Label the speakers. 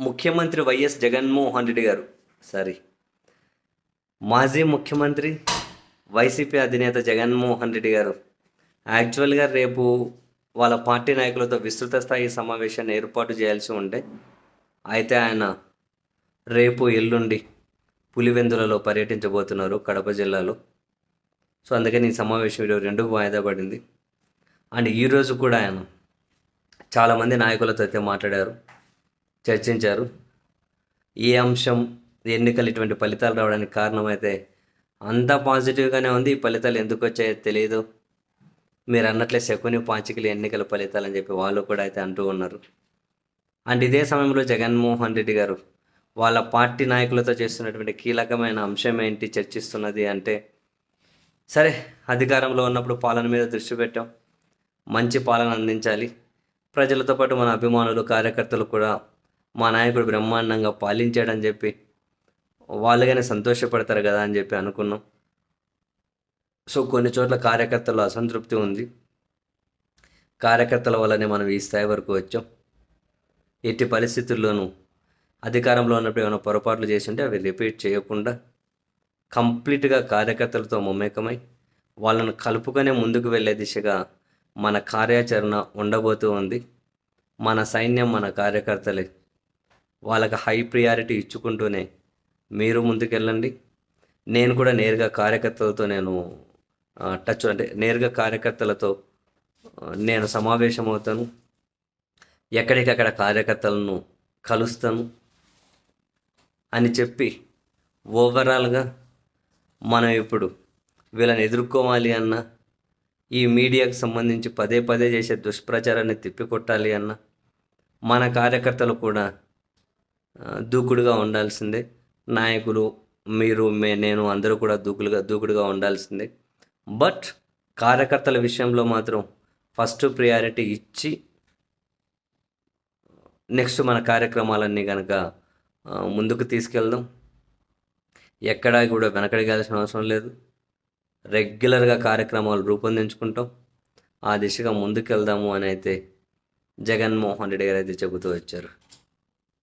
Speaker 1: ముఖ్యమంత్రి వైఎస్ జగన్మోహన్ రెడ్డి గారు. సారీ. మాజీ ముఖ్యమంత్రి వైసీపీ అధినేత జగన్మోహన్ రెడ్డి గారు. యాక్చువల్గా రేపు వాళ్ళ పార్టీ నాయకులతో విస్తృత స్థాయి సమావేశాన్ని ఏర్పాటు చేయాల్సి ఉంటే అయితే ఆయన రేపు ఎల్లుండి పులివెందులలో పర్యటించబోతున్నారు కడప జిల్లాలో. సో అందుకని ఈ సమావేశం ఈరోజు రెండుకు వాయిదా పడింది. అండ్ ఈరోజు కూడా ఆయన చాలామంది నాయకులతో అయితే మాట్లాడారు. చర్చించారు. ఈ అంశం ఎన్నికలు ఇటువంటి ఫలితాలు రావడానికి కారణమైతే అంతా పాజిటివ్గానే ఉంది. ఈ ఫలితాలు ఎందుకు వచ్చాయో తెలియదు మీరు అన్నట్లే శకుని పాచికలు ఎన్నికల ఫలితాలు అని చెప్పి వాళ్ళు కూడా అయితే అంటూ ఉన్నారు. అండ్ ఇదే సమయంలో జగన్మోహన్ రెడ్డి గారు వాళ్ళ పార్టీ నాయకులతో చేస్తున్నటువంటి కీలకమైన అంశం ఏంటి చర్చిస్తున్నది అంటే సరే అధికారంలో ఉన్నప్పుడు పాలన మీద దృష్టి పెట్టాం. మంచి పాలన అందించాలి. ప్రజలతో పాటు మన అభిమానులు కార్యకర్తలు కూడా మా నాయకుడు బ్రహ్మాండంగా పాలించాడని చెప్పి వాళ్ళుగానే సంతోషపడతారు కదా అని చెప్పి అనుకున్నాం. సో కొన్ని చోట్ల కార్యకర్తలు అసంతృప్తి ఉంది. కార్యకర్తల వల్లనే మనం ఈ స్థాయి వరకు వచ్చాం. ఎట్టి పరిస్థితుల్లోనూ అధికారంలో ఉన్నప్పుడు ఏమైనా పొరపాట్లు చేసి ఉంటే అవి రిపీట్ చేయకుండా కంప్లీట్గా కార్యకర్తలతో మమేకమై వాళ్ళను కలుపుకొనే ముందుకు వెళ్ళే దిశగా మన కార్యాచరణ ఉండబోతూ ఉంది. మన సైన్యం మన కార్యకర్తలే. వాళ్ళకి హై ప్రియారిటీ ఇచ్చుకుంటూనే మీరు ముందుకెళ్ళండి. నేను కూడా నేరుగా కార్యకర్తలతో నేను టచ్ అంటే నేరుగా కార్యకర్తలతో నేను సమావేశం అవుతాను ఎక్కడికక్కడ కార్యకర్తలను కలుస్తాను అని చెప్పి ఓవరాల్గా మనం ఇప్పుడు వీళ్ళని ఎదుర్కోవాలి అన్న ఈ మీడియాకు సంబంధించి పదే పదే చేసే దుష్ప్రచారాన్ని తిప్పికొట్టాలి అన్న మన కార్యకర్తలు కూడా దూకుడుగా ఉండాల్సిందే. నాయకులు మీరు మే నేను అందరూ కూడా దూకులుగా దూకుడుగా ఉండాల్సిందే. బట్ కార్యకర్తల విషయంలో మాత్రం ఫస్ట్ ప్రియారిటీ ఇచ్చి నెక్స్ట్ మన కార్యక్రమాలన్నీ కనుక ముందుకు తీసుకెళ్దాం. ఎక్కడా కూడా వెనకడగాల్సిన అవసరం లేదు. రెగ్యులర్గా కార్యక్రమాలు రూపొందించుకుంటాం. ఆ దిశగా ముందుకెళ్దాము అని అయితే జగన్మోహన్ రెడ్డి గారు అయితే చెబుతూ వచ్చారు.